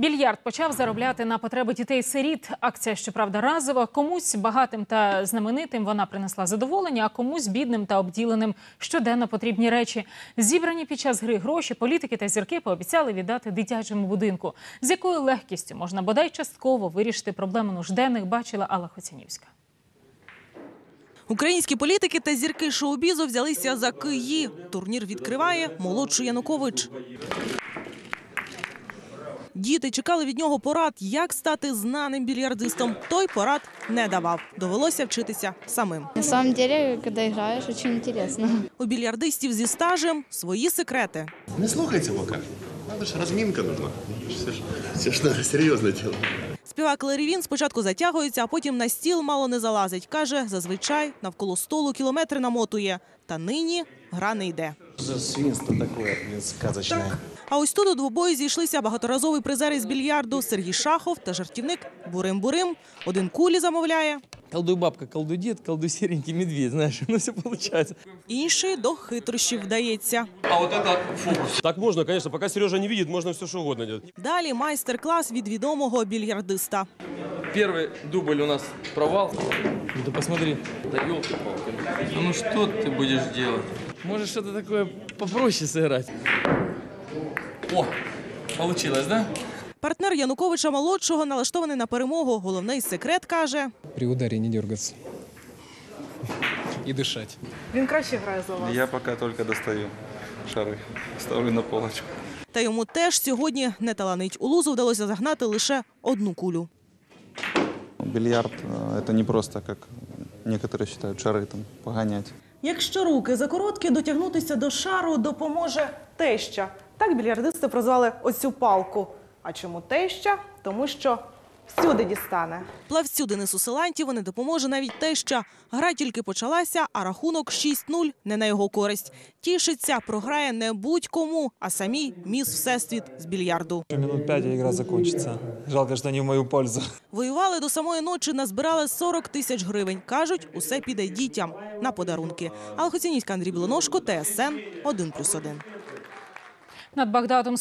Більярд почав заробляти на потреби дітей-сиріт. Акція, щоправда, разова. Комусь багатим та знаменитим вона принесла задоволення, а комусь бідним та обділеним щоденно потрібні речі. Зібрані під час гри гроші політики та зірки пообіцяли віддати дитячому будинку. З якою легкістю можна бодай частково вирішити проблему нужденних, бачила Алла Хоцянівська. Українські політики та зірки шоу-бізу взялися за киї. Турнір відкриває молодший Янукович. Діти чекали від нього порад, як стати знаним більярдистом. Той порад не давав. Довелося вчитися самим. На самом деле, когда играешь, очень интересно. У більярдистів зі стажем свої секрети. Не слухайте пока. Надо ж разминка нужна. Все ж, все ж надо серьезно делать. Співак Лерівін спочатку затягується, а потім на стіл мало не залазить. Каже, зазвичай навколо столу кілометри намотує. Та нині гра не йде. За свинство такое, блин, сказочное. А ось тут у двобої зійшлися багаторазовий призер із більярду Сергій Шахов та жартівник Бурим-Бурим. Один кулі замовляє, Колдуй бабка, колдуй дед, колдуй серенький медведь, знаешь, ну все получается. інший до хитрощів вдається. Так можно, конечно. Пока Сережа не видит, можно все что угодно делать. Далі майстер-клас від відомого більярдиста. Первый дубль у нас провал. Ну ты посмотри. Да елки-палки. Ну что ты будешь делать? Можешь что-то такое попроще сыграть. О, получилось, да? Партнер Януковича молодшого налаштований на перемогу. Головний секрет каже. При ударе не дергаться. И дышать. Я пока только достаю шары, ставлю на полочку. Та йому теж сьогодні не таланить. У лузу вдалося загнати лише одну кулю. Бильярд э, это не просто, как некоторые считают, шары там погонять. Якщо руки закороткі, дотягнутися до шару допоможе теща. Так більярдисти прозвали оцю палку. А чому теща? Тому що всюди дістане. Плавцю Денису Силантєву не допоможе навіть теща. Гра тільки почалася, а рахунок 6-0 не на його користь. Тішиться, програє не будь-кому, а самій міс Всесвіт з більярду. Минут пять и игра закончится. Жалко, что не в мою пользу. Воювали до самої ночі, назбирали 40 тисяч гривень. Кажуть, усе піде дітям на подарунки. Алла Хоцінівська, Андрій Білоножко, ТСН 1+,1. Над Багдадом